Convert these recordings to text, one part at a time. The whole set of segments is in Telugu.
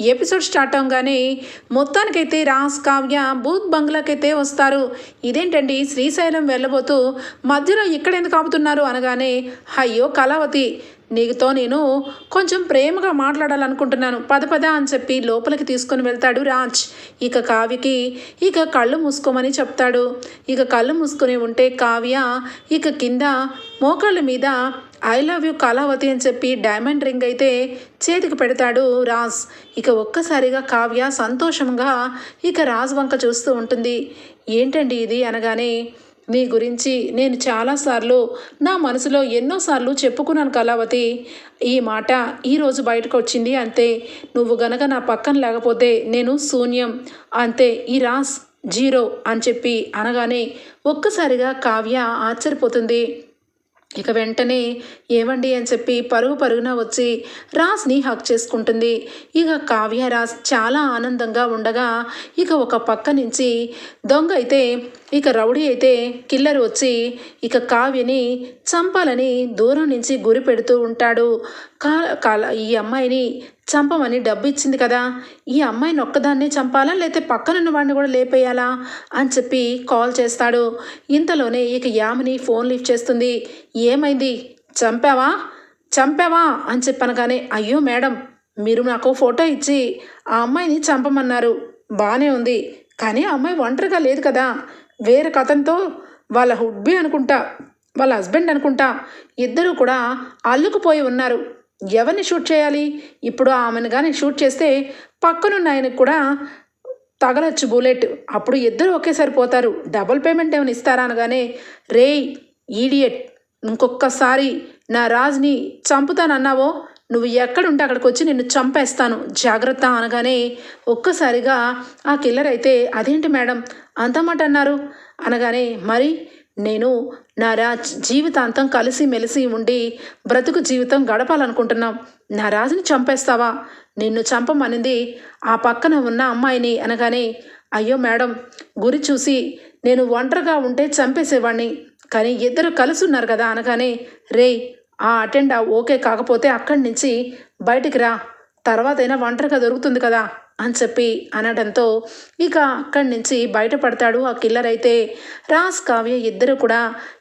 ఎపిసోడ్ స్టార్ట్ అవగానే మొత్తానికైతే రాస్ కావ్య బూత్ బంగ్లాకైతే వస్తారు. ఇదేంటండి? శ్రీశైలం వెళ్ళబోతూ మధ్యలో ఇక్కడ ఎందుకు ఆపుతున్నారు అనగానే అయ్యో కళావతి నీకుతో నేను కొంచెం ప్రేమగా మాట్లాడాలనుకుంటున్నాను. పద పద అని చెప్పి లోపలికి తీసుకొని వెళ్తాడు రాజ్. ఇక కావ్యకి ఇక కళ్ళు మూసుకోమని చెప్తాడు. ఇక కళ్ళు మూసుకొని ఉంటే కావ్య ఇక కింద మోకాళ్ళ మీద ఐ లవ్ యూ కళావతి అని చెప్పి డైమండ్ రింగ్ అయితే చేతికి పెడతాడు రాజ్. ఇక ఒక్కసారిగా కావ్య సంతోషంగా ఇక రాజ్ వంక చూస్తూ ఉంటుంది. ఏంటండి ఇది? అనగానే నీ గురించి నేను చాలాసార్లు నా మనసులో ఎన్నోసార్లు చెప్పుకున్నాను కళావతి. ఈ మాట ఈరోజు బయటకు వచ్చింది అంతే. నువ్వు గనక నా పక్కన లేకపోతే నేను శూన్యం. అంతే ఈ రాస్ జీరో అని చెప్పి అనగానే ఒక్కసారిగా కావ్య ఆశ్చర్యపోతుంది. ఇక వెంటనే ఏవండి అని చెప్పి పరుగు పరుగున వచ్చి రాజ్ని హక్ చేసుకుంటుంది. ఇక కావ్యరాస్ చాలా ఆనందంగా ఉండగా ఇక ఒక పక్క నుంచి దొంగ అయితే ఇక రౌడీ అయితే కిల్లర్ వచ్చి ఇక కావ్యని చంపాలని దూరం నుంచి గురి పెడుతూ ఉంటాడు. కాల ఈ అమ్మాయిని చంపమని డబ్బు ఇచ్చింది కదా. ఈ అమ్మాయిని ఒక్కదాన్నే చంపాలా లేకపోతే పక్కనున్న వాడిని కూడా లేపేయాలా అని చెప్పి కాల్ చేస్తాడు. ఇంతలోనే ఇక యామిని ఫోన్ లిఫ్ట్ చేస్తుంది. ఏమైంది? చంపావా? చంపావా? అని చెప్పనగానే అయ్యో మేడం మీరు నాకు ఫోటో ఇచ్చి ఆ అమ్మాయిని చంపమన్నారు. బాగానే ఉంది. కానీ ఆ అమ్మాయి ఒంటరిగా లేదు కదా. వేరే కథంతో వాళ్ళ హుడ్బీ అనుకుంటా వాళ్ళ హస్బెండ్ అనుకుంటా ఇద్దరు కూడా అల్లుకుపోయి ఉన్నారు. ఎవరిని షూట్ చేయాలి? ఇప్పుడు ఆమెను కానీ షూట్ చేస్తే పక్కనున్న ఆయనకు కూడా తగలచ్చు బుల్లెట్. అప్పుడు ఇద్దరు ఒకేసారి పోతారు. డబుల్ పేమెంట్ ఏమైనా ఇస్తారా అనగానే రేయ్ ఈడియట్ ఇంకొకసారి నా రాజుని చంపుతానన్నావో నువ్వు ఎక్కడుంటే అక్కడికి వచ్చి నిన్ను చంపేస్తాను. జాగ్రత్త అనగానే ఒక్కసారిగా ఆ కిల్లర్ అయితే అదేంటి మేడం అంత మాట అన్నారు? అనగానే మరి నేను నా రాజ్ జీవితాంతం కలిసి మెలిసి ఉండి బ్రతుకు జీవితం గడపాలనుకుంటున్నాం. నా రాజుని చంపేస్తావా? నిన్ను చంపమనింది ఆ పక్కన ఉన్న అమ్మాయిని అనగానే అయ్యో మేడం గురి చూసి నేను ఒంటరిగా ఉంటే చంపేసేవాడిని కానీ ఇద్దరు కలిసి ఉన్నారు కదా అనగానే రే ఆ అటెండ్ ఓకే కాకపోతే అక్కడి నుంచి బయటికి రా. తర్వాత అయినా ఒంటరిగా దొరుకుతుంది కదా. అని చెప్పి అనడంతో ఇక అక్కడి నుంచి బయటపడతాడు ఆ కిల్లర్ అయితే. రాస్ కావ్య ఇద్దరు కూడా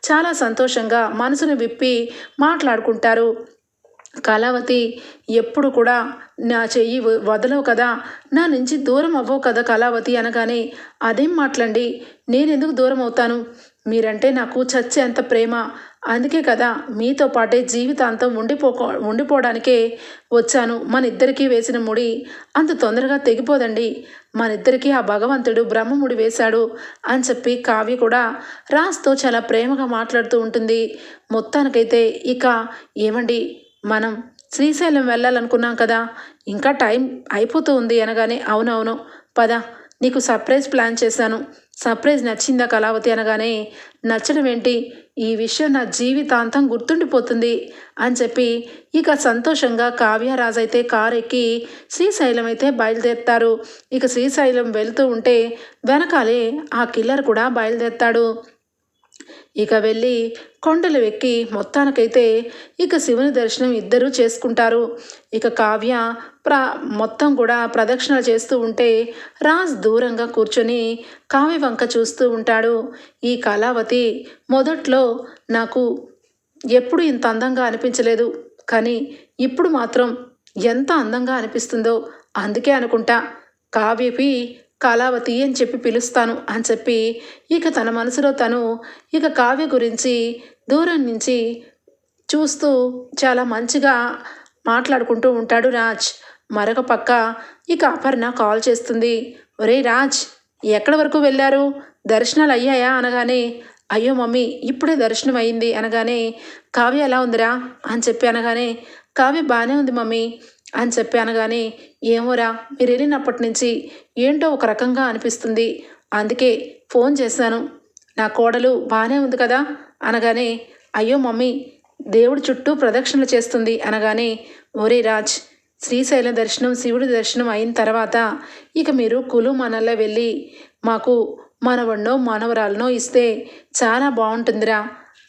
చాలా సంతోషంగా మనసును విప్పి మాట్లాడుకుంటారు. కళావతి ఎప్పుడు కూడా నా చెయ్యి వదలవు కదా నా నుంచి దూరం అవ్వవు కదా కళావతి అనగానే అదేం మాట్లాడి నేనెందుకు దూరం అవుతాను? మీరంటే నాకు చచ్చేంత ప్రేమ అందుకే కదా మీతో పాటే జీవితాంతం ఉండిపోకో ఉండిపోవడానికే వచ్చాను. మన ఇద్దరికీ వేసిన ముడి అంత తొందరగా తెగిపోదండి. మన ఇద్దరికీ ఆ భగవంతుడు బ్రహ్మముడి వేశాడు అని చెప్పి కావ్య కూడా రాస్తో చాలా ప్రేమగా మాట్లాడుతూ ఉంటుంది. మొత్తానికైతే ఇక ఏమండి? మనం శ్రీశైలం వెళ్ళాలనుకున్నాం కదా. ఇంకా టైం అయిపోతూ ఉంది అనగానే అవునవును. పద. నీకు సర్ప్రైజ్ ప్లాన్ చేశాను. సర్ప్రైజ్ నచ్చిందా కళావతి అనగానే నచ్చడం ఏంటి? ఈ విషయం నా జీవితాంతం గుర్తుండిపోతుంది అని చెప్పి ఇక సంతోషంగా కావ్యరాజ్ అయితే కారు ఎక్కి శ్రీశైలం అయితే బయలుదేరుతారు. ఇక శ్రీశైలం వెళ్తూ ఉంటే వెనకాలే ఆ కిల్లర్ కూడా బయలుదేరుతాడు. ఇక వెళ్ళి కొండలు ఎక్కి మొత్తానికైతే ఇక శివుని దర్శనం ఇద్దరూ చేసుకుంటారు. ఇక కావ్య ప్ర మొత్తం కూడా ప్రదక్షిణలు చేస్తూ ఉంటే రాజ్ దూరంగా కూర్చొని కావ్య వంక చూస్తూ ఉంటాడు. ఈ కళావతి మొదట్లో నాకు ఎప్పుడు ఇంత అందంగా అనిపించలేదు. కానీ ఇప్పుడు మాత్రం ఎంత అందంగా అనిపిస్తుందో అందుకే అనుకుంటా. కావ్యపి కళావతి అని చెప్పి పిలుస్తాను అని చెప్పి ఇక తన మనసులో తను ఇక కావ్య గురించి దూరం నుంచి చూస్తూ చాలా మంచిగా మాట్లాడుకుంటూ ఉంటాడు రాజ్. మరొక పక్క ఇక అపర్ణ కాల్ చేస్తుంది. ఒరే రాజ్ ఎక్కడి వరకు వెళ్ళారు? దర్శనాలు అయ్యాయా? అనగానే అయ్యో మమ్మీ ఇప్పుడే దర్శనం అయింది అనగానే కావ్య ఎలా ఉందిరా? అని చెప్పి అనగానే కావ్య బాగానే ఉంది మమ్మీ. అని చెప్పి అనగానే ఏమోరా మీరు వెళ్ళినప్పటి నుంచి ఏంటో ఒక రకంగా అనిపిస్తుంది. అందుకే ఫోన్ చేశాను. నా కోడలు బాగానే ఉంది కదా? అనగానే అయ్యో మమ్మీ దేవుడి చుట్టూ ప్రదక్షిణలు చేస్తుంది అనగానే ఓరే రాజ్ శ్రీశైలం దర్శనం శివుడి దర్శనం అయిన తర్వాత ఇక మీరు కులు మనల్లో వెళ్ళి మాకు మనవన్నో మనవరాలనో ఇస్తే చాలా బాగుంటుందిరా.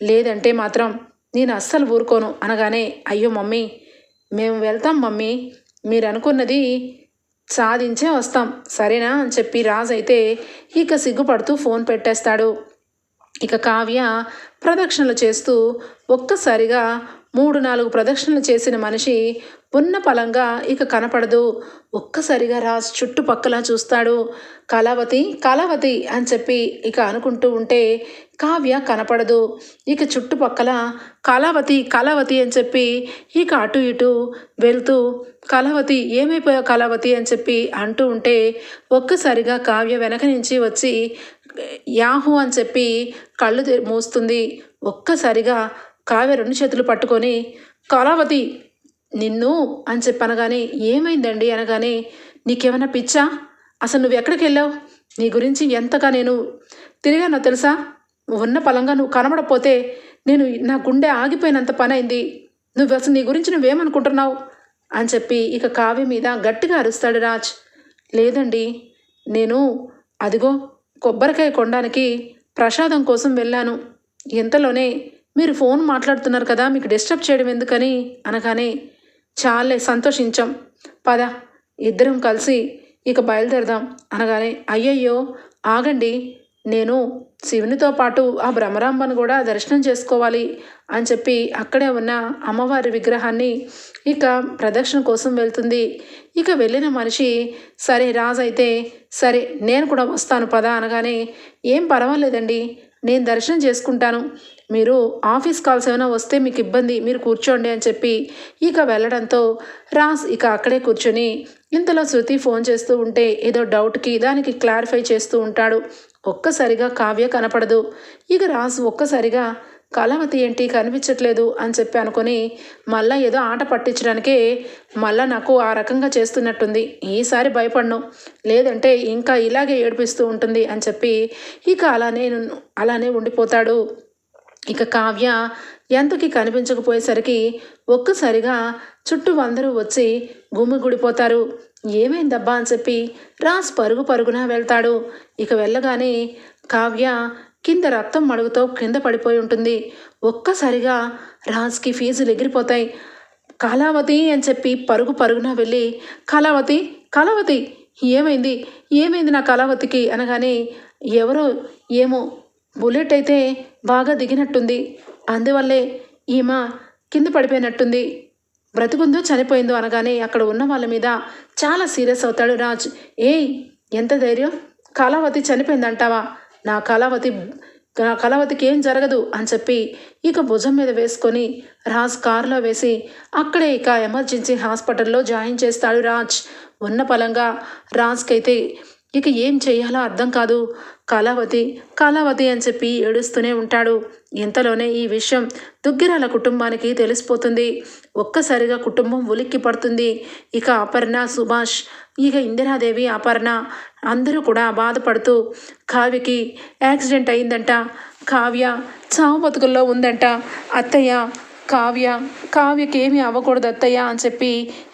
లేదంటే మాత్రం నేను అస్సలు ఊరుకోను అనగానే అయ్యో మమ్మీ మేము వెళ్తాం మమ్మీ. మీరు అనుకున్నది సాధించే వస్తాం. సరేనా? అని చెప్పి రాజు అయితే ఇక సిగ్గుపడుతూ ఫోన్ పెట్టేస్తాడు. ఇక కావ్య ప్రదక్షిణలు చేస్తూ ఒక్కసారిగా మూడు నాలుగు ప్రదక్షిణలు చేసిన మనిషి ఉన్న పలంగా ఇక కనపడదు. ఒక్కసారిగా రాజ్ చుట్టుపక్కల చూస్తాడు. కళావతి కళావతి అని చెప్పి ఇక అనుకుంటూ ఉంటే కావ్య కనపడదు. ఇక చుట్టుపక్కల కళావతి కళావతి అని చెప్పి ఇక అటు ఇటు వెళ్తూ కళావతి ఏమైపోయా కళావతి అని చెప్పి అంటూ ఉంటే ఒక్కసారిగా కావ్య వెనక నుంచి వచ్చి యాహు అని చెప్పి కళ్ళు మూస్తుంది. ఒక్కసారిగా కావ్య రెండు చేతులు పట్టుకొని కళావతి నిన్ను అని చెప్పి అనగానే ఏమైందండి అనగానే నీకేమైనా పిచ్చా? అసలు నువ్వు ఎక్కడికి వెళ్ళావు? నీ గురించి ఎంతగా నేను తిరిగానో తెలుసా? ఉన్న పలంగా నువ్వు కనబడపోతే నేను నా గుండె ఆగిపోయినంత పని అయింది నువ్వు అసలు నీ గురించి నువ్వేమనుకుంటున్నావు? అని చెప్పి ఇక కావ్య మీద గట్టిగా అరుస్తాడు రాజ్. లేదండి నేను అదిగో కొబ్బరికాయ కొనడానికి ప్రసాదం కోసం వెళ్ళాను. ఇంతలోనే మీరు ఫోన్ మాట్లాడుతున్నారు కదా మీకు డిస్టర్బ్ చేయడం ఎందుకని? అనగానే చాలే సంతోషించాం. పద ఇద్దరం కలిసి ఇక బయలుదేరదాం. అనగానే అయ్యయ్యో ఆగండి. నేను శివునితో పాటు ఆ భ్రమరాంబను కూడా దర్శనం చేసుకోవాలి అని చెప్పి అక్కడే ఉన్న అమ్మవారి విగ్రహాన్ని ఇక ప్రదక్షిణ కోసం వెళ్తుంది. ఇక వెళ్ళిన మనిషి సరే రాజు అయితే సరే నేను కూడా వస్తాను పదా అనగానే ఏం పర్వాలేదండి. నేను దర్శనం చేసుకుంటాను. మీరు ఆఫీస్ కాల్స్ ఏమైనా వస్తే మీకు ఇబ్బంది మీరు కూర్చోండి అని చెప్పి ఇక వెళ్ళడంతో రాజ్ ఇక అక్కడే కూర్చొని ఇంతలో శృతి ఫోన్ చేస్తూ ఉంటే ఏదో డౌట్కి దానికి క్లారిఫై చేస్తూ ఉంటాడు. ఒక్కసారిగా కావ్య కనపడదు. ఇక రాజ్ ఒక్కసారిగా కళావతి ఏంటి కనిపించట్లేదు అని చెప్పి అనుకొని మళ్ళా ఏదో ఆట పట్టించడానికే మళ్ళా నాకు ఆ రకంగా చేస్తున్నట్టుంది. ఈసారి భయపడను. లేదంటే ఇంకా ఇలాగే ఏడిపిస్తూ ఉంటుంది అని చెప్పి ఇక అలానే అలానే ఉండిపోతాడు. ఇక కావ్య ఎంతకి కనిపించకపోయేసరికి ఒక్కసారిగా చుట్టూ అందరూ వచ్చి గుమిగుడిపోతారు ఏమైందబ్బా అని చెప్పి రాస్ పరుగు పరుగున వెళ్తాడు. ఇక వెళ్ళగానే కావ్య కింద రక్తం మడుగుతో కింద పడిపోయి ఉంటుంది. ఒక్కసారిగా రాజ్కి ఫీజులు ఎగిరిపోతాయి. కళావతి అని చెప్పి పరుగు పరుగున వెళ్ళి కళావతి కళావతి ఏమైంది? ఏమైంది నా కళావతికి? అనగానే ఎవరో ఏమో బుల్లెట్ అయితే బాగా దిగినట్టుంది. అందువల్లే ఈమె కింద పడిపోయినట్టుంది. బ్రతుకుందో చనిపోయిందో అనగానే అక్కడ ఉన్న వాళ్ళ మీద చాలా సీరియస్ అవుతాడు రాజ్. ఏయ్ ఎంత ధైర్యం? కళావతి చనిపోయిందంటావా? నా కళావతి నా కళావతికి ఏం జరగదు అని చెప్పి ఇక భుజం మీద వేసుకొని రాజ్ కారులో వేసి అక్కడే ఇక ఎమర్జెన్సీ హాస్పిటల్లో జాయిన్ చేస్తాడు రాజ్. ఉన్న పలంగా రాజ్కైతే ఇక ఏం చేయాలో అర్థం కాదు. కళావతి కళావతి అని చెప్పి ఏడుస్తూనే ఉంటాడు. ఇంతలోనే ఈ విషయం దుగ్గిరాల కుటుంబానికి తెలిసిపోతుంది. ఒక్కసారిగా కుటుంబం ఉలిక్కి పడుతుంది. ఇక అపర్ణ సుభాష్ ఇక ఇందిరాదేవి అపర్ణ అందరూ కూడా బాధపడుతూ కావ్యకి యాక్సిడెంట్ అయిందంట. కావ్య చావు బతుకుల్లో ఉందంట. అత్తయ్య కావ్య కావ్యకి ఏమీ అవ్వకూడదు అత్తయ్య అని చెప్పి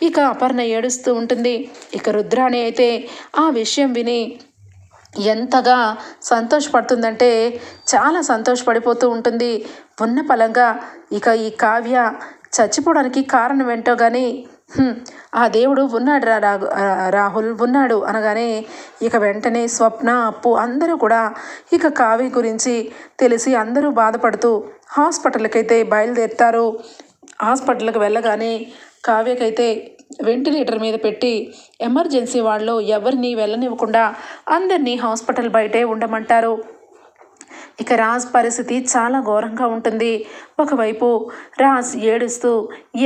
ఇక అపర్ణ ఏడుస్తూ ఉంటుంది. ఇక రుద్రాణి అయితే ఆ విషయం విని ఎంతగా సంతోషపడుతుందంటే చాలా సంతోషపడిపోతూ ఉంటుంది. ఉన్న పలంగా ఇక ఈ కావ్య చచ్చిపోవడానికి కారణం ఏంటో కానీ ఆ దేవుడు ఉన్నాడు రా రాహుల్ ఉన్నాడు అనగానే ఇక వెంటనే స్వప్న అప్పు అందరూ కూడా ఇక కావ్య గురించి తెలిసి అందరూ బాధపడుతూ హాస్పిటల్కైతే బయలుదేరుతారు. హాస్పిటల్కి వెళ్ళగానే కావ్యకైతే వెంటిలేటర్ మీద పెట్టి ఎమర్జెన్సీ వాళ్ళు ఎవరిని వెళ్ళనివ్వకుండా అందరినీ హాస్పిటల్ బయటే ఉండమంటారు. ఇక రాజ్ పరిస్థితి చాలా ఘోరంగా ఉంటుంది. ఒకవైపు రాజ్ ఏడుస్తూ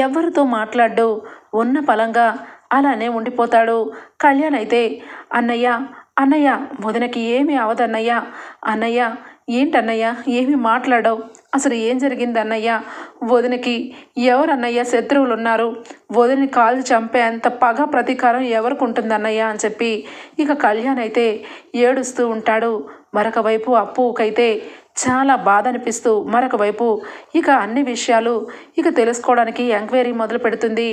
ఎవరితో మాట్లాడు ఉన్న పలంగా అలానే ఉండిపోతాడు. కళ్యాణ్ అయితే అన్నయ్య అన్నయ్య వదినకి ఏమీ అవదన్నయ్య అన్నయ్య. ఏంటన్నయ్య? ఏమి మాట్లాడవు. అసలు ఏం జరిగింది అన్నయ్య? వదినకి ఎవరన్నయ్య శత్రువులు ఉన్నారు. వదిని కాల్చి చంపే అంత పగ ప్రతీకారం ఎవరికి ఉంటుంది అన్నయ్య అని చెప్పి ఇక కళ్యాణ్ అయితే ఏడుస్తూ ఉంటాడు. మరొక వైపు అప్పుకైతే చాలా బాధ అనిపిస్తూ మరొక వైపు ఇక అన్ని విషయాలు ఇక తెలుసుకోవడానికి ఎంక్వైరీ మొదలు పెడుతుంది.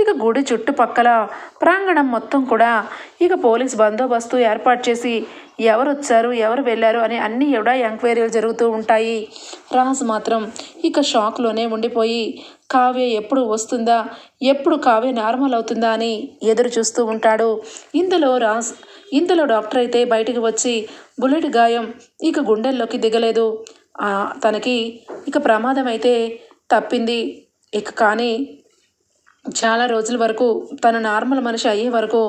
ఇక గుడి చుట్టుపక్కల ప్రాంగణం మొత్తం కూడా ఇక పోలీస్ బందోబస్తు ఏర్పాటు చేసి ఎవరు వచ్చారు ఎవరు వెళ్ళారు అని అన్ని కూడా ఎంక్వైరీలు జరుగుతూ ఉంటాయి. రాజు మాత్రం ఇక షాక్లోనే ఉండిపోయి కావ్య ఎప్పుడు వస్తుందా? ఎప్పుడు కావ్య నార్మల్ అవుతుందా? అని ఎదురు చూస్తూ ఉంటాడు. ఇందులో రాజ్ ఇంతలో డాక్టర్ అయితే బయటికి వచ్చి బుల్లెట్ గాయం ఇక గుండెల్లోకి దిగలేదు. తనకి ఇక ప్రమాదం అయితే తప్పింది. ఇక కానీ చాలా రోజుల వరకు తను నార్మల్ మనిషి అయ్యే వరకు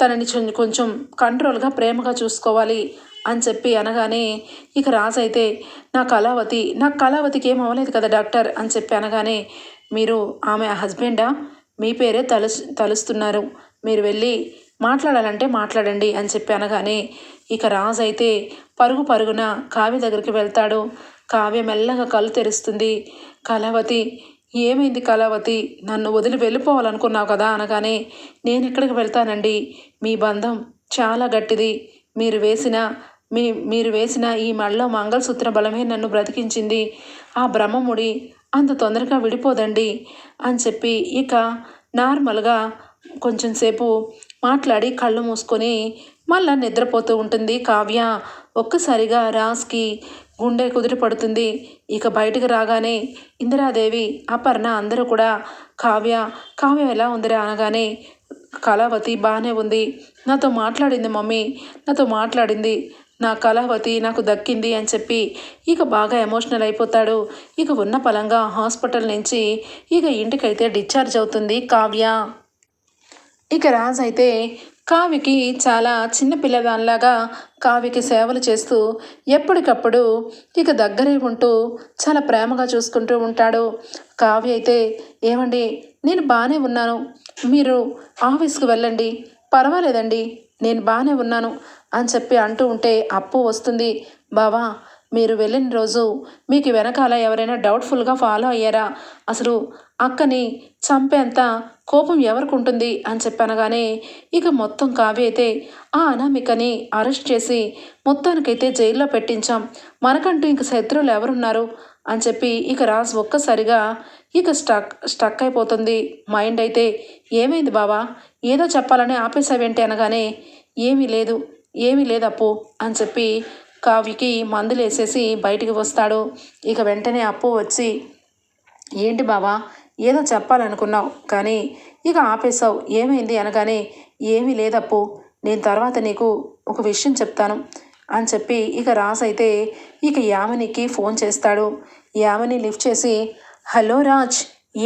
తనని కొంచెం కంట్రోల్గా ప్రేమగా చూసుకోవాలి అని చెప్పి అనగానే ఇక రాజు అయితే నా కళావతి నా కళావతికి ఏం అవ్వలేదు కదా డాక్టర్ అని చెప్పి అనగానే మీరు ఆమె హస్బెండా? మీ పేరే తలు తలుస్తున్నారు. మీరు వెళ్ళి మాట్లాడాలంటే మాట్లాడండి అని చెప్పి అనగానే ఇక రాజు అయితే పరుగు పరుగున కావ్య దగ్గరికి వెళ్తాడు. కావ్య మెల్లగా కళ్ళు తెరుస్తుంది. కళావతి ఏమైంది కళావతి? నన్ను వదిలి వెళ్ళిపోవాలనుకున్నావు కదా అనగానే నేను ఎక్కడికి వెళ్తానండి. మీ బంధం చాలా గట్టిది. మీరు వేసిన మీ మీరు వేసిన ఈ మళ్ళ మంగళసూత్ర బలమే నన్ను బ్రతికించింది. ఆ బ్రహ్మముడి అంత తొందరగా విడిపోదండి అని చెప్పి ఇక నార్మల్గా కొంచెం సేపు మాట్లాడి కళ్ళు మూసుకొని మళ్ళా నిద్రపోతూ ఉంటుంది కావ్య. ఒక్కసారిగా రాజ్కి గుండె కుదిరి పడుతుంది. ఇక బయటకు రాగానే ఇందిరాదేవి అపర్ణ అందరూ కూడా కావ్య కావ్య ఎలా ఉందిరా అనగానే కళావతి బాగానే ఉంది. నాతో మాట్లాడింది మమ్మీ నాతో మాట్లాడింది. నా కళావతి నాకు దక్కింది అని చెప్పి ఇక బాగా ఎమోషనల్ అయిపోతాడు. ఇక ఉన్న పలంగా హాస్పిటల్ నుంచి ఇక ఇంటికైతే డిశ్చార్జ్ అవుతుంది కావ్య. ఇక రాజ్ అయితే కావికి చాలా చిన్న పిల్లదానిలాగా కావికి సేవలు చేస్తూ ఎప్పటికప్పుడు ఇక దగ్గరే ఉంటూ చాలా ప్రేమగా చూసుకుంటూ ఉంటాడు. కావి అయితే ఏమండి నేను బాగానే ఉన్నాను. మీరు ఆఫీస్కి వెళ్ళండి. పర్వాలేదండి నేను బాగానే ఉన్నాను అని చెప్పి అంటూ ఉంటే అప్పు వస్తుంది. బావా మీరు వెళ్ళిన రోజు మీకు వెనకాల ఎవరైనా డౌట్ఫుల్గా ఫాలో అయ్యారా? అసలు అక్కని చంపేంత కోపం ఎవరికి ఉంటుంది? అని చెప్పనగానే ఇక మొత్తం కావ్య అయితే ఆ అనామికని అరెస్ట్ చేసి మొత్తానికైతే జైల్లో పెట్టించాం. మనకంటూ ఇంక శత్రువులు ఎవరున్నారు? అని చెప్పి ఇక రాజ్ ఒక్కసారిగా ఇక స్టక్ స్టక్ అయిపోతుంది. మైండ్ అయితే ఏమైంది బావా? ఏదో చెప్పాలని ఆపేసావేంటి అనగానే ఏమీ లేదు ఏమీ లేదు అప్పు అని చెప్పి కావ్యకి మందులు వేసేసి బయటికి వస్తాడు. ఇక వెంటనే అప్పు వచ్చి ఏంటి బావా ఏదో చెప్పాలనుకున్నావు కానీ ఇక ఆపేశావు. ఏమైంది అనగానే ఏమీ లేదప్పు నేను తర్వాత నీకు ఒక విషయం చెప్తాను అని చెప్పి ఇక రాజ్ అయితే ఇక యామినికి ఫోన్ చేస్తాడు. యామిని లిఫ్ట్ చేసి హలో రాజ్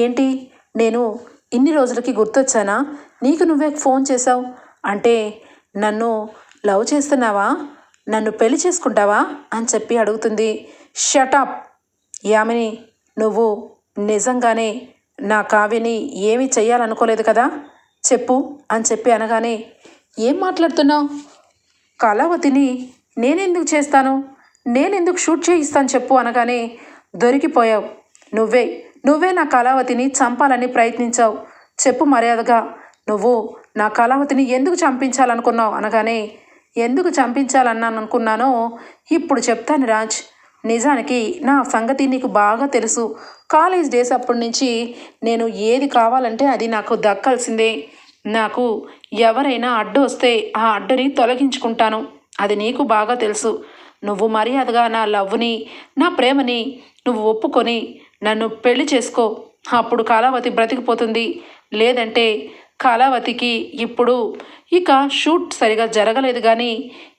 ఏంటి? నేను ఇన్ని రోజులకి గుర్తొచ్చానా? నీకు నువ్వే ఫోన్ చేసావు అంటే నన్ను లవ్ చేస్తున్నావా? నన్ను పెళ్ళి చేసుకుంటావా అని చెప్పి అడుగుతుంది. షటప్ యామిని నువ్వు నిజంగానే నా కావ్యని ఏమీ చెయ్యాలనుకోలేదు కదా? చెప్పు అని చెప్పి అనగానే ఏం మాట్లాడుతున్నావు? కళావతిని నేనెందుకు చేస్తాను? నేనెందుకు షూట్ చేయిస్తాను చెప్పు అనగానే దొరికిపోయావు. నువ్వే నువ్వే నా కళావతిని చంపాలని ప్రయత్నించావు. చెప్పు మర్యాదగా నువ్వు నా కళావతిని ఎందుకు చంపించాలనుకున్నావు? అనగానే ఎందుకు చంపించాలన్నాను అనుకున్నానో ఇప్పుడు చెప్తాను రాజ్. నిజానికి నా సంగతి నీకు బాగా తెలుసు. కాలేజ్ డేస్ అప్పటి నుంచి నేను ఏది కావాలంటే అది నాకు దక్కాల్సిందే. నాకు ఎవరైనా అడ్డు వస్తే ఆ అడ్డుని తొలగించుకుంటాను. అది నీకు బాగా తెలుసు. నువ్వు మర్యాదగా నా లవ్ని నా ప్రేమని నువ్వు ఒప్పుకొని నన్ను పెళ్ళి చేసుకో. అప్పుడు కళావతి బ్రతికిపోతుంది. లేదంటే కళావతికి ఇప్పుడు ఇక షూట్ సరిగా జరగలేదు కానీ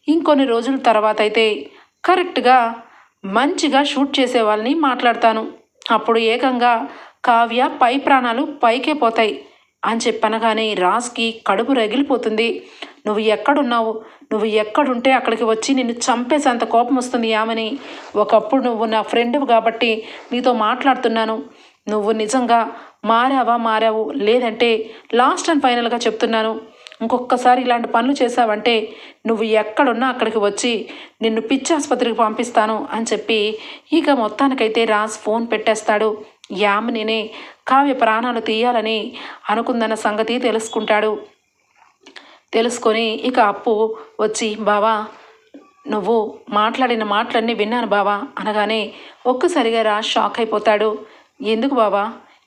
ఇంకొన్ని రోజుల తర్వాత అయితే కరెక్ట్గా మంచిగా షూట్ చేసే వాళ్ళని మాట్లాడతాను. అప్పుడు ఏకంగా కావ్య పై ప్రాణాలు పైకే పోతాయి అని చెప్పనగానే రాజ్కి కడుపు రగిలిపోతుంది. నువ్వు ఎక్కడున్నావు? నువ్వు ఎక్కడుంటే అక్కడికి వచ్చి నిన్ను చంపేసేంత కోపం వస్తుంది యామని? ఒకప్పుడు నువ్వు నా ఫ్రెండ్ కాబట్టి నీతో మాట్లాడుతున్నాను. నువ్వు నిజంగా మారావా మారావు? లేదంటే లాస్ట్ అండ్ ఫైనల్గా చెప్తున్నాను. ఇంకొకసారి ఇలాంటి పనులు చేశావంటే నువ్వు ఎక్కడున్నా అక్కడికి వచ్చి నిన్ను పిచ్చి ఆసుపత్రికి పంపిస్తాను అని చెప్పి ఇక మొత్తానికైతే రాజ్ ఫోన్ పెట్టేస్తాడు. యామినినే కావ్య ప్రాణాలు తీయాలని అనుకుందన్న సంగతి తెలుసుకుంటాడు. తెలుసుకొని ఇక అప్పు వచ్చి బావా నువ్వు మాట్లాడిన మాటలన్నీ విన్నాను బావా అనగానే ఒక్కసారిగా రా షాక్ అయిపోతాడు. ఎందుకు బావా?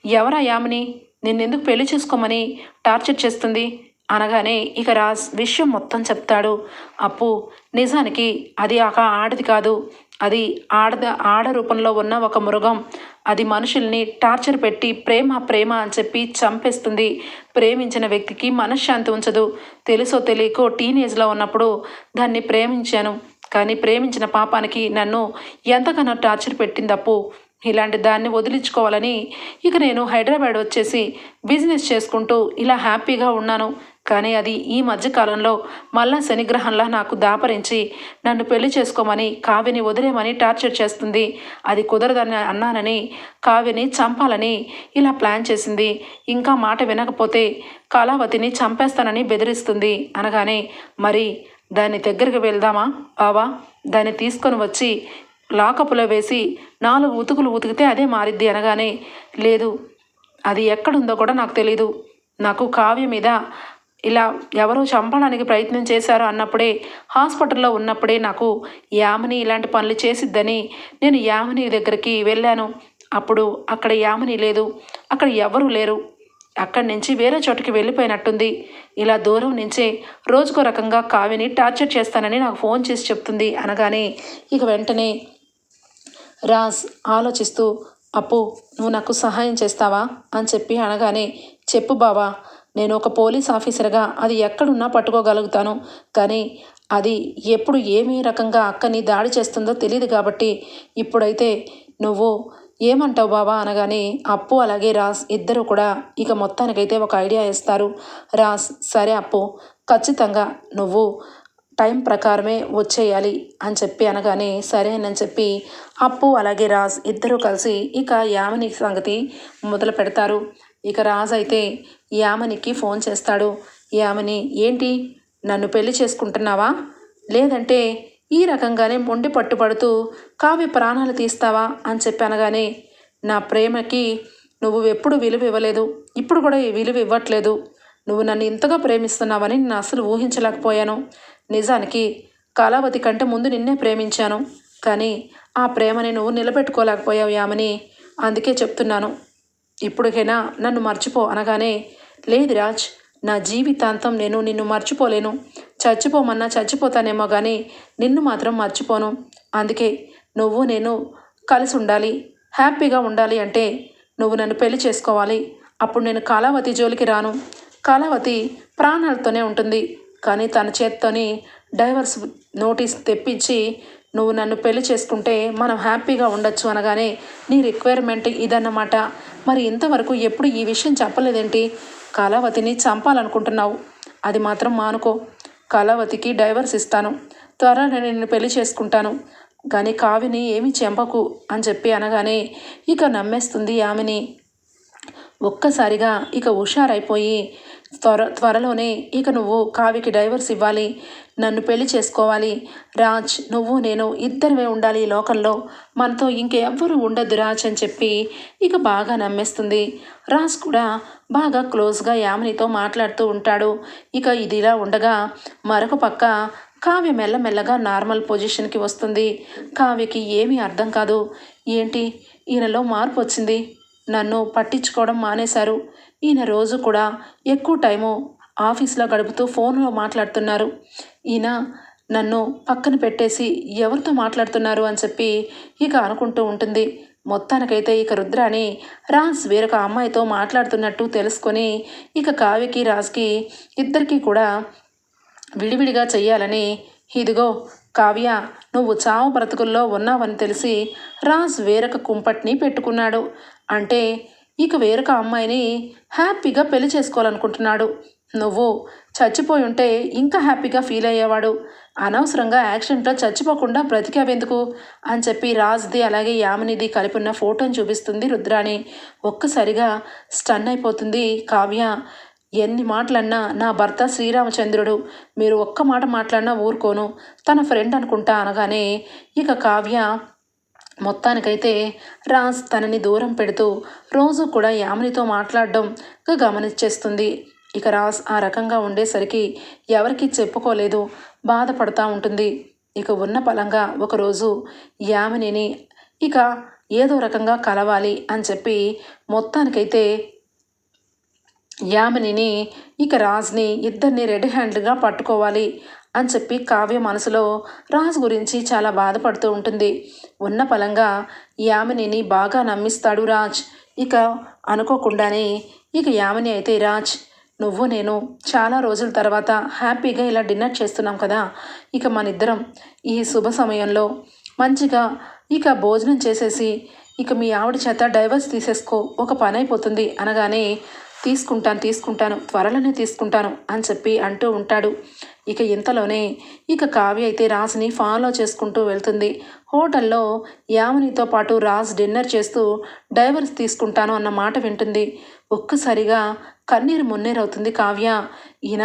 ఎవరా యామిని? నిన్నెందుకు పెళ్ళి చేసుకోమని టార్చర్ చేస్తుంది? అనగానే ఇక రాజ్ విషయం మొత్తం చెప్తాడు. అప్పు నిజానికి అది ఒక ఆడది కాదు. అది ఆడద ఆడ రూపంలో ఉన్న ఒక మృగం. అది మనుషుల్ని టార్చర్ పెట్టి ప్రేమ ప్రేమ అని చెప్పి చంపేస్తుంది. ప్రేమించిన వ్యక్తికి మనశ్శాంతి ఉంచదు. తెలుసో తెలియకో టీనేజ్లో ఉన్నప్పుడు దాన్ని ప్రేమించాను. కానీ ప్రేమించిన పాపానికి నన్ను ఎంతగానో టార్చర్ పెట్టింది అప్పు. ఇలాంటి దాన్ని వదిలించుకోవాలని ఇక నేను హైదరాబాద్ వచ్చేసి బిజినెస్ చేసుకుంటూ ఇలా హ్యాపీగా ఉన్నాను. కానీ అది ఈ మధ్యకాలంలో మళ్ళా శనిగ్రహంలా నాకు దాపరించి నన్ను పెళ్ళి చేసుకోమని కావ్యని వదిలేమని టార్చర్ చేస్తుంది. అది కుదరదని అన్నానని కావ్యని చంపాలని ఇలా ప్లాన్ చేసింది. ఇంకా మాట వినకపోతే కళావతిని చంపేస్తానని బెదిరిస్తుంది. అనగానే మరి దాన్ని దగ్గరికి వెళ్దామా? బావా దాన్ని తీసుకొని వచ్చి లాకప్లో వేసి నాలుగు ఉతుకులు ఉతికితే అదే మారిద్ది అనగానే లేదు అది ఎక్కడుందో కూడా నాకు తెలీదు. నాకు కావ్య మీద ఇలా ఎవరో చంపడానికి ప్రయత్నం చేశారు అన్నప్పుడే హాస్పిటల్లో ఉన్నప్పుడే నాకు యామిని ఇలాంటి పనులు చేసిద్దని నేను యామిని దగ్గరికి వెళ్ళాను. అప్పుడు అక్కడ యామిని లేదు అక్కడ ఎవరూ లేరు. అక్కడి నుంచి వేరే చోటుకి వెళ్ళిపోయినట్టుంది. ఇలా దూరం నుంచే రోజుకో రకంగా కావ్యని టార్చర్ చేస్తానని నాకు ఫోన్ చేసి చెప్తుంది అనగానే ఇక వెంటనే రాజ్ ఆలోచిస్తూ అప్పు నువ్వు నాకు సహాయం చేస్తావా? అని చెప్పి అనగానే చెప్పు బావా నేను ఒక పోలీస్ ఆఫీసర్గా అది ఎక్కడున్నా పట్టుకోగలుగుతాను. కానీ అది ఎప్పుడు ఏమీ రకంగా అక్కని దాడి చేస్తుందో తెలియదు కాబట్టి ఇప్పుడైతే నువ్వు ఏమంటావు బావా? అనగానే అప్పు అలాగే రాస్ ఇద్దరు కూడా ఇక మొత్తానికైతే ఒక ఐడియా ఇస్తారు. రాస్ సరే అప్పు ఖచ్చితంగా నువ్వు టైం ప్రకారమే వచ్చేయాలి అని చెప్పి అనగానే సరే అని చెప్పి అప్పు అలాగే రాజ్ ఇద్దరూ కలిసి ఇక యామిని సంగతి మొదలు పెడతారు. ఇక రాజ్ అయితే యామనికి ఫోన్ చేస్తాడు. యామని ఏంటి? నన్ను పెళ్ళి చేసుకుంటున్నావా? లేదంటే ఈ రకంగానే మొండి పట్టుబడుతూ కావ్య ప్రాణాలు తీస్తావా? అని చెప్పి అనగానే నా ప్రేమకి నువ్వు ఎప్పుడు విలువ ఇవ్వలేదు. ఇప్పుడు కూడా ఈ విలువ ఇవ్వట్లేదు. నువ్వు నన్ను ఇంతగా ప్రేమిస్తున్నావని నేను అసలు ఊహించలేకపోయాను. నిజానికి కళావతి కంటే ముందు నిన్నే ప్రేమించాను. కానీ ఆ ప్రేమని నువ్వు నిలబెట్టుకోలేకపోయావు యామని. అందుకే చెప్తున్నాను. ఇప్పటికైనా నన్ను మర్చిపో అనగానే లేదు రాజ్ నా జీవితాంతం నేను నిన్ను మర్చిపోలేను. చచ్చిపోమన్నా చచ్చిపోతానేమో కానీ నిన్ను మాత్రం మర్చిపోను. అందుకే నువ్వు నేను కలిసి ఉండాలి. హ్యాపీగా ఉండాలి అంటే నువ్వు నన్ను పెళ్ళి చేసుకోవాలి. అప్పుడు నేను కాలావతి జోలికి రాను. కాలావతి ప్రాణాలతోనే ఉంటుంది. కానీ తన చేత్తోని డైవర్స్ నోటీస్ తెప్పించి నువ్వు నన్ను పెళ్ళి చేసుకుంటే మనం హ్యాపీగా ఉండొచ్చు అనగానే నీ రిక్వైర్మెంట్ ఇదన్నమాట. మరి ఇంతవరకు ఎప్పుడు ఈ విషయం చెప్పలేదేంటి? కళావతిని చంపాలనుకుంటున్నావు. అది మాత్రం మానుకో. కళావతికి డైవర్స్ ఇస్తాను. త్వరగా నిన్ను పెళ్ళి చేసుకుంటాను. కానీ కావిని ఏమి చెంపకు అని చెప్పి అనగానే ఇక నమ్మేస్తుంది ఆమెని. ఒక్కసారిగా ఇక హుషారైపోయి త్వర త్వరలోనే ఇక నువ్వు కావికి డైవర్స్ ఇవ్వాలి. నన్ను పెళ్ళి చేసుకోవాలి. రాజ్ నువ్వు నేను ఇద్దరమే ఉండాలి ఈ లోకంలో. మనతో ఇంకెవ్వరూ ఉండద్దు రాజ్ అని చెప్పి ఇక బాగా నమ్మేస్తుంది. రాజ్ కూడా బాగా క్లోజ్గా యామినితో మాట్లాడుతూ ఉంటాడు. ఇక ఇది ఇలా ఉండగా మరొక పక్క కావ్య మెల్లమెల్లగా నార్మల్ పొజిషన్కి వస్తుంది. కావ్యకి ఏమీ అర్థం కాదు. ఏంటి? ఈయనలో మార్పు వచ్చింది. నన్ను పట్టించుకోవడం మానేశారు. ఈయన రోజు కూడా ఎక్కువ టైము ఆఫీస్లో గడుపుతూ ఫోన్లో మాట్లాడుతున్నారు. ఈయన నన్ను పక్కన పెట్టేసి ఎవరితో మాట్లాడుతున్నారు అని చెప్పి ఇక అనుకుంటూ ఉంటుంది. మొత్తానికైతే ఇక రుద్రాని రాజ్ వేరొక అమ్మాయితో మాట్లాడుతున్నట్టు తెలుసుకొని ఇక కావ్యకి రాజ్కి ఇద్దరికీ కూడా విడివిడిగా చెయ్యాలని ఇదిగో కావ్య నువ్వు చావు బ్రతుకుల్లో ఉన్నావని తెలిసి రాజ్ వేరొక కుంపట్ని పెట్టుకున్నాడు. అంటే ఇక వేరొక అమ్మాయిని హ్యాపీగా పెళ్ళి చేసుకోవాలనుకుంటున్నాడు. నువ్వు చచ్చిపోయి ఉంటే ఇంకా హ్యాపీగా ఫీల్ అయ్యేవాడు. అనవసరంగా యాక్సిడెంట్లో చచ్చిపోకుండా బ్రతికావెందుకు? అని చెప్పి రాజ్ది అలాగే యామినిది కలిపి ఉన్న ఫోటోని చూపిస్తుంది రుద్రాణి. ఒక్కసారిగా స్టన్ అయిపోతుంది కావ్య. ఎన్ని మాటలన్నా నా భర్త శ్రీరామచంద్రుడు మీరు ఒక్క మాట మాట్లాడినా ఊరుకోను. తన ఫ్రెండ్ అనుకుంటా అనగానే ఇక కావ్య మొత్తానికైతే రాజ్ తనని దూరం పెడుతూ రోజు కూడా యామినితో మాట్లాడడం గమనించేస్తుంది. ఇక రాజ్ ఆ రకంగా ఉండేసరికి ఎవరికి చెప్పుకోలేదు బాధపడుతూ ఉంటుంది. ఇక ఉన్న పలంగా ఒకరోజు యామినిని ఇక ఏదో రకంగా కలవాలి అని చెప్పి మొత్తానికైతే యామినిని ఇక రాజ్ని ఇద్దరిని రెడ్ హ్యాండ్గా పట్టుకోవాలి. అని చెప్పి కావ్య మనసులో రాజ్ గురించి చాలా బాధపడుతూ ఉంటుంది. ఉన్న పలంగా యామినిని బాగా నమ్మిస్తాడు రాజ్. ఇక అనుకోకుండానే ఇక యామిని అయితే రాజ్ నువ్వు నేను చాలా రోజుల తర్వాత హ్యాపీగా ఇలా డిన్నర్ చేస్తున్నాం కదా. ఇక మన ఇద్దరం ఈ శుభ సమయంలో మంచిగా ఇక భోజనం చేసేసి ఇక మీ ఆవిడ చేత డైవర్స్ తీసేసుకో ఒక పని అయిపోతుంది అనగానే తీసుకుంటాను తీసుకుంటాను త్వరలోనే తీసుకుంటాను అని చెప్పి అంటూ ఉంటాడు. ఇక ఇంతలోనే ఇక కావ్య అయితే రాజ్ని ఫాలో చేసుకుంటూ వెళ్తుంది. హోటల్లో యామినితో పాటు రాజ్ డిన్నర్ చేస్తూ డైవర్స్ తీసుకుంటాను అన్న మాట వింటుంది. ఒక్కసారిగా కన్నీరు మున్నేరవుతుంది కావ్య. ఈయన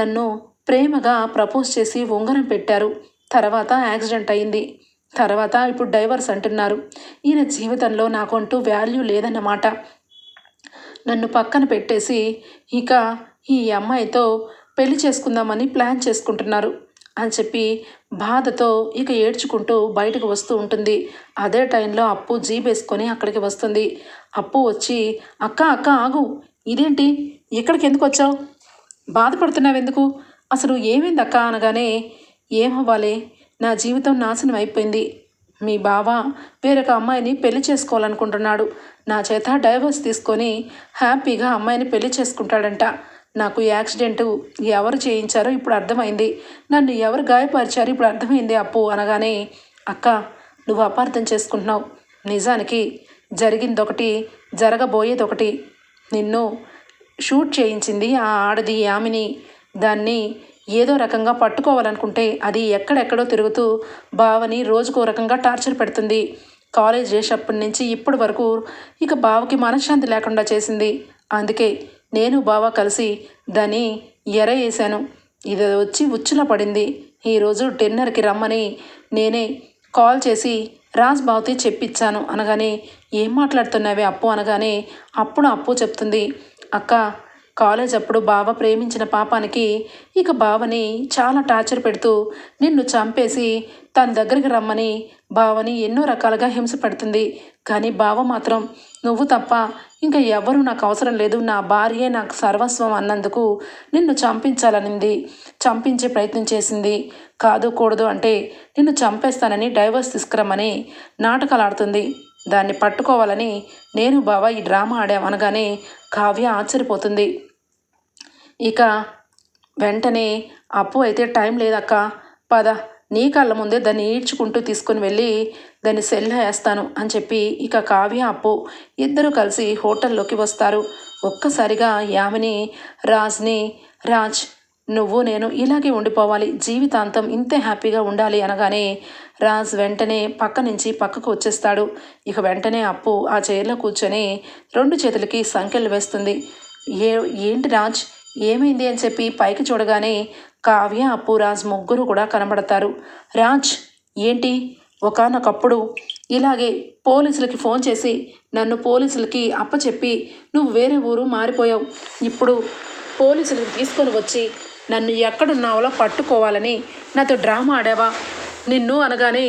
నన్ను ప్రేమగా ప్రపోజ్ చేసి ఉంగరం పెట్టారు. తర్వాత యాక్సిడెంట్ అయింది. తర్వాత ఇప్పుడు డైవర్స్ అంటున్నారు. ఈయన జీవితంలో నాకంటూ వాల్యూ లేదన్నమాట నన్ను పక్కన పెట్టేసి ఇక ఈ అమ్మాయితో పెళ్ళి చేసుకుందామని ప్లాన్ చేసుకుంటున్నారు అని చెప్పి బాధతో ఇక ఏడ్చుకుంటూ బయటకు వస్తూ ఉంటుంది. అదే టైంలో అప్పు జీబేసుకొని అక్కడికి వస్తుంది. అప్పు వచ్చి అక్క అక్క ఆగు. ఇదేంటి? ఇక్కడికి ఎందుకు వచ్చావు? బాధపడుతున్నావు ఎందుకు? అసలు ఏమైంది అక్క? అనగానే ఏమవ్వాలి? నా జీవితం నాశనం అయిపోయింది. మీ బావ వేరొక అమ్మాయిని పెళ్ళి చేసుకోవాలనుకుంటున్నాడు. నా చేత డైవర్స్ తీసుకొని హ్యాపీగా అమ్మాయిని పెళ్ళి చేసుకుంటాడంట. నాకు యాక్సిడెంట్ ఎవరు చేయించారో ఇప్పుడు అర్థమైంది. నన్ను ఎవరు గాయపరిచారో ఇప్పుడు అర్థమైంది అప్పు అనగానే అక్క నువ్వు అపార్థం చేసుకుంటున్నావు. నిజానికి జరిగింది ఒకటి జరగబోయేది ఒకటి నిన్ను షూట్ చేయించింది ఆ ఆడది యామిని. దాన్ని ఏదో రకంగా పట్టుకోవాలనుకుంటే అది ఎక్కడెక్కడో తిరుగుతూ బావని రోజుకో రకంగా టార్చర్ పెడుతుంది. కాలేజ్ చేసేప్పటి నుంచి ఇప్పటి వరకు ఇక బావకి మనశ్శాంతి లేకుండా చేసింది. అందుకే నేను బావ కలిసి దాన్ని ఎర వేసాను ఇది వచ్చి ఉచ్చులో పడింది. ఈరోజు డిన్నర్కి రమ్మని నేనే కాల్ చేసి రాజ్ బావతి చెప్పిచ్చాను. అనగానే ఏం మాట్లాడుతున్నావే అప్పు? అనగానే అప్పుడు అప్పు చెప్తుంది. అక్క కాలేజ్ అప్పుడు బావ ప్రేమించిన పాపానికి ఇక బావని చాలా టార్చర్ పెడుతూ నిన్ను చంపేసి తన దగ్గరికి రమ్మని బావని ఎన్నో రకాలుగా హింస పెడుతుంది. కానీ బావ మాత్రం నువ్వు తప్ప ఇంకా ఎవరు నాకు అవసరం లేదు. నా భార్యే నాకు సర్వస్వం అన్నందుకు నిన్ను చంపించాలనింది. చంపించే ప్రయత్నం చేసింది. కాదు కూడదు అంటే నిన్ను చంపేస్తానని డైవర్స్ తీసుకురమ్మని నాటకాలు ఆడుతుంది. దాన్ని పట్టుకోవాలని నేను బావ ఈ డ్రామా ఆడామనగానే కావ్య ఆశ్చర్యపోతుంది. ఇక వెంటనే అప్పు అయితే టైం లేదక్క. పద నీ కళ్ళ ముందే దాన్ని ఈడ్చుకుంటూ తీసుకుని వెళ్ళి దాన్ని సెల్ వేస్తాను అని చెప్పి ఇక కావ్య అప్పు ఇద్దరు కలిసి హోటల్లోకి వస్తారు. ఒక్కసారిగా యామిని రాజ్ని రాజ్ నువ్వు నేను ఇలాగే ఉండిపోవాలి. జీవితాంతం ఇంతే హ్యాపీగా ఉండాలి అనగానే రాజ్ వెంటనే పక్క నుంచి పక్కకు వచ్చేస్తాడు. ఇక వెంటనే అప్పు ఆ చైర్లో కూర్చొని రెండు చేతులకి సంఖ్యలు వేస్తుంది. ఏ ఏంటి రాజ్? ఏమైంది అని చెప్పి పైకి చూడగానే కావ్య అప్పు రాజ్ ముగ్గురు కూడా కనబడతారు. రాజ్ ఏంటి? ఒకనొకప్పుడు ఇలాగే పోలీసులకి ఫోన్ చేసి నన్ను పోలీసులకి అప్పచెప్పి నువ్వు వేరే ఊరు మారిపోయావు. ఇప్పుడు పోలీసులకు తీసుకొని వచ్చి నన్ను ఎక్కడున్నావో పట్టుకోవాలని నాతో డ్రామా ఆడావా? నిన్ను అనగానే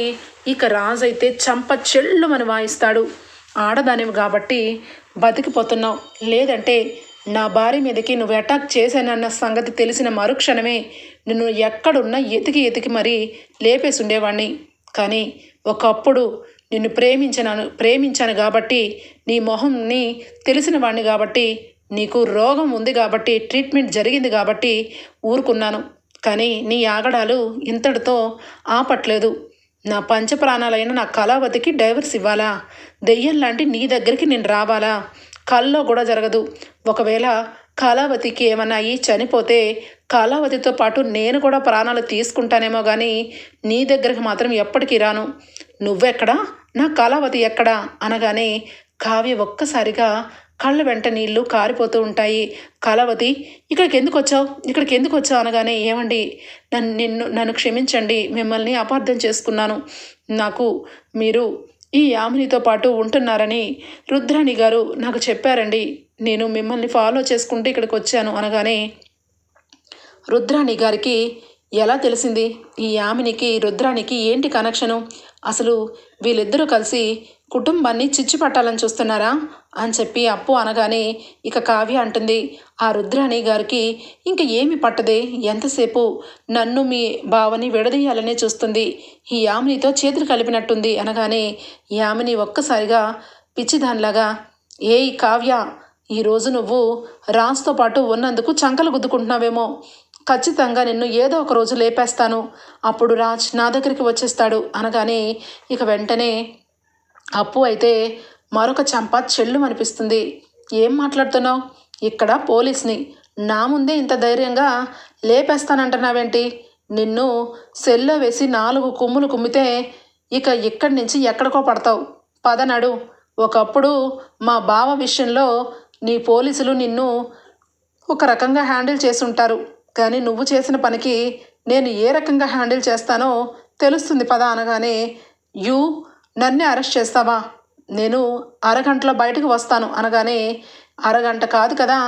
ఇక రాజు అయితే చంప చెల్లుమని వాయిస్తాడు. ఆడదానివి కాబట్టి బతికిపోతున్నావు. లేదంటే నా భార్య మీదకి నువ్వు అటాక్ చేశానన్న సంగతి తెలిసిన మరుక్షణమే నిన్ను ఎక్కడున్నా ఎతికి ఎతికి మరీ లేపేసి ఉండేవాణ్ణి కానీ ఒకప్పుడు నిన్ను ప్రేమించాను ప్రేమించాను కాబట్టి నీ మొహంని తెలిసిన వాడిని కాబట్టి నీకు రోగం ఉంది కాబట్టి ట్రీట్మెంట్ జరిగింది కాబట్టి ఊరుకున్నాను. కానీ నీ ఆగడాలు ఇంతటితో ఆపట్లేదు. నా పంచప్రాణాలైన నా కళావతికి డైవర్స్ ఇవ్వాలా? దెయ్యం లాంటి నీ దగ్గరికి నేను రావాలా? కల్లో కూడా జరగదు. ఒకవేళ కళావతికి ఏమన్నా అయ్యి చనిపోతే కళావతితో పాటు నేను కూడా ప్రాణాలు తీసుకుంటానేమో కానీ నీ దగ్గరికి మాత్రం ఎప్పటికీ రాను. నువ్వెక్కడా? నా కళావతి ఎక్కడా? అనగానే కావ్య ఒక్కసారిగా కళ్ళ వెంట నీళ్ళు కారిపోతూ ఉంటాయి. కళావతి ఇక్కడికి ఎందుకు వచ్చావు? ఇక్కడికి ఎందుకు వచ్చావు? అనగానే ఏమండి నన్ను నిన్ను నన్ను క్షమించండి. మిమ్మల్ని అపార్థం చేసుకున్నాను. నాకు మీరు ఈ యామినితో పాటు ఉంటున్నారని రుద్రాణి గారు నాకు చెప్పారండి. నేను మిమ్మల్ని ఫాలో చేసుకుంటూ ఇక్కడికి వచ్చాను. అనగానే రుద్రాణి గారికి ఎలా తెలిసింది? ఈ యామినికి రుద్రానికి ఏంటి కనెక్షను? అసలు వీళ్ళిద్దరూ కలిసి కుటుంబాన్ని చిచ్చు పట్టాలని చూస్తున్నారా? అని చెప్పి అప్పు అనగానే ఇక కావ్య అంటుంది ఆ రుద్రాణి గారికి ఇంక ఏమి పట్టదే? ఎంతసేపు నన్ను మీ బావని విడదీయాలనే చూస్తుంది. ఈ యామినితో చేతులు కలిపినట్టుంది. అనగానే యామిని ఒక్కసారిగా పిచ్చిదానిలాగా ఏయ్ కావ్య ఈరోజు నువ్వు రాజ్తో పాటు ఉన్నందుకు చంకలు గుద్దుకుంటున్నావేమో. ఖచ్చితంగా నిన్ను ఏదో ఒక రోజు లేపేస్తాను. అప్పుడు రాజ్ నా దగ్గరికి వచ్చేస్తాడు. అనగానే ఇక వెంటనే అప్పు అయితే మరొక చంప చెల్లు అనిపిస్తుంది ఏం మాట్లాడుతున్నావు? ఇక్కడ పోలీస్ని. నా ముందే ఇంత ధైర్యంగా లేపేస్తానంటున్నావేంటి? నిన్ను సెల్లో వేసి నాలుగు కుమ్ములు కుమ్మితే ఇక ఇక్కడి నుంచి ఎక్కడికో పడతావు. పదనడు ఒకప్పుడు మా బావ విషయంలో నీ పోలీసులు నిన్ను ఒక రకంగా హ్యాండిల్ చేసుంటారు కానీ నువ్వు చేసిన పనికి నేను ఏ రకంగా హ్యాండిల్ చేస్తానో తెలుస్తుంది పద అనగానే యూ నన్నే అరెస్ట్ చేస్తావా? నేను అరగంటలో బయటకు వస్తాను అనగానే అరగంట కాదు కదా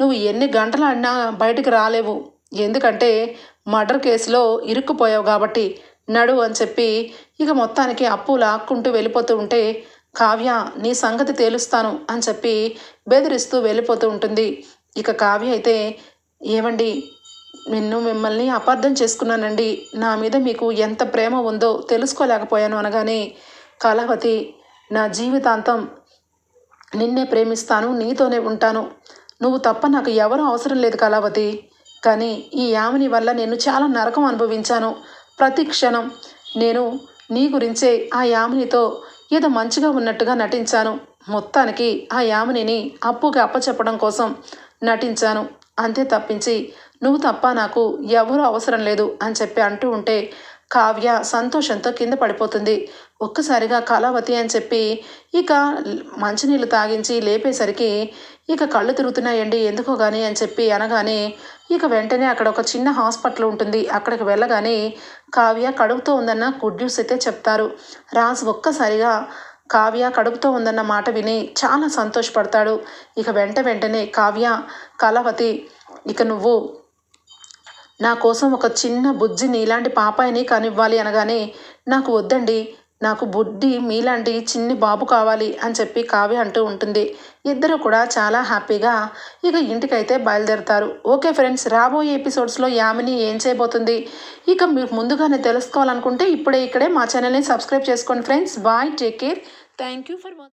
నువ్వు ఎన్ని గంటలు ఆడినా బయటకు రాలేవు. ఎందుకంటే మర్డర్ కేసులో ఇరుక్కుపోయావు కాబట్టి నడు అని చెప్పి ఇక మొత్తానికి అప్పు లాక్కుంటూ వెళ్ళిపోతూ ఉంటే కావ్య నీ సంగతి తేలుస్తాను అని చెప్పి బెదిరిస్తూ వెళ్ళిపోతూ ఉంటుంది. ఇక కావ్య అయితే ఏమండి నిన్ను మిమ్మల్ని అపార్థం చేసుకున్నానండి. నా మీద మీకు ఎంత ప్రేమ ఉందో తెలుసుకోలేకపోయాను అనగానే కళావతి నా జీవితాంతం నిన్నే ప్రేమిస్తాను నీతోనే ఉంటాను. నువ్వు తప్ప నాకు ఎవరూ అవసరం లేదు కళావతి కానీ ఈ యామిని వల్ల నేను చాలా నరకం అనుభవించాను. ప్రతి క్షణం నేను నీ గురించే ఆ యామినితో ఏదో మంచిగా ఉన్నట్టుగా నటించాను. మొత్తానికి ఆ యామినిని అప్పుగా అప్పచెప్పడం కోసం నటించాను. అంతే తప్పించి నువ్వు తప్ప నాకు ఎవరూ అవసరం లేదు అని చెప్పి అంటూ ఉంటే కావ్య సంతోషంతో కింద పడిపోతుంది. ఒక్కసారిగా కళావతి అని చెప్పి ఇక మంచినీళ్ళు తాగించి లేపేసరికి ఇక కళ్ళు తిరుగుతున్నాయండి ఎందుకో కానీ అని చెప్పి అనగానే ఇక వెంటనే అక్కడ ఒక చిన్న హాస్పిటల్ ఉంటుంది. అక్కడికి వెళ్ళగానే కావ్య కడుపుతో ఉందన్న గుడ్ న్యూస్ అయితే చెప్తారు. రాజు ఒక్కసారిగా కావ్య కడుపుతో ఉందన్న మాట విని చాలా సంతోషపడతాడు. ఇక వెంట వెంటనే కావ్య కళావతి ఇక నువ్వు నా కోసం ఒక చిన్న బుజ్జి నీలాంటి పాపాయిని కానివ్వాలి అనగానే నాకు వద్దండి. నాకు బుడ్డి మీలాంటి చిన్ని బాబు కావాలి అని చెప్పి కావ్య అంటూ ఉంటుంది. ఇద్దరు కూడా చాలా హ్యాపీగా ఇక ఇంటికైతే బయలుదేరుతారు. ఓకే ఫ్రెండ్స్ రాబోయే ఎపిసోడ్స్లో యామిని ఏం చేయబోతుంది? ఇక మీరు ముందుగానే తెలుసుకోవాలనుకుంటే ఇప్పుడే ఇక్కడే మా ఛానల్ని సబ్స్క్రైబ్ చేసుకోండి friends. Bye take care. Thank you for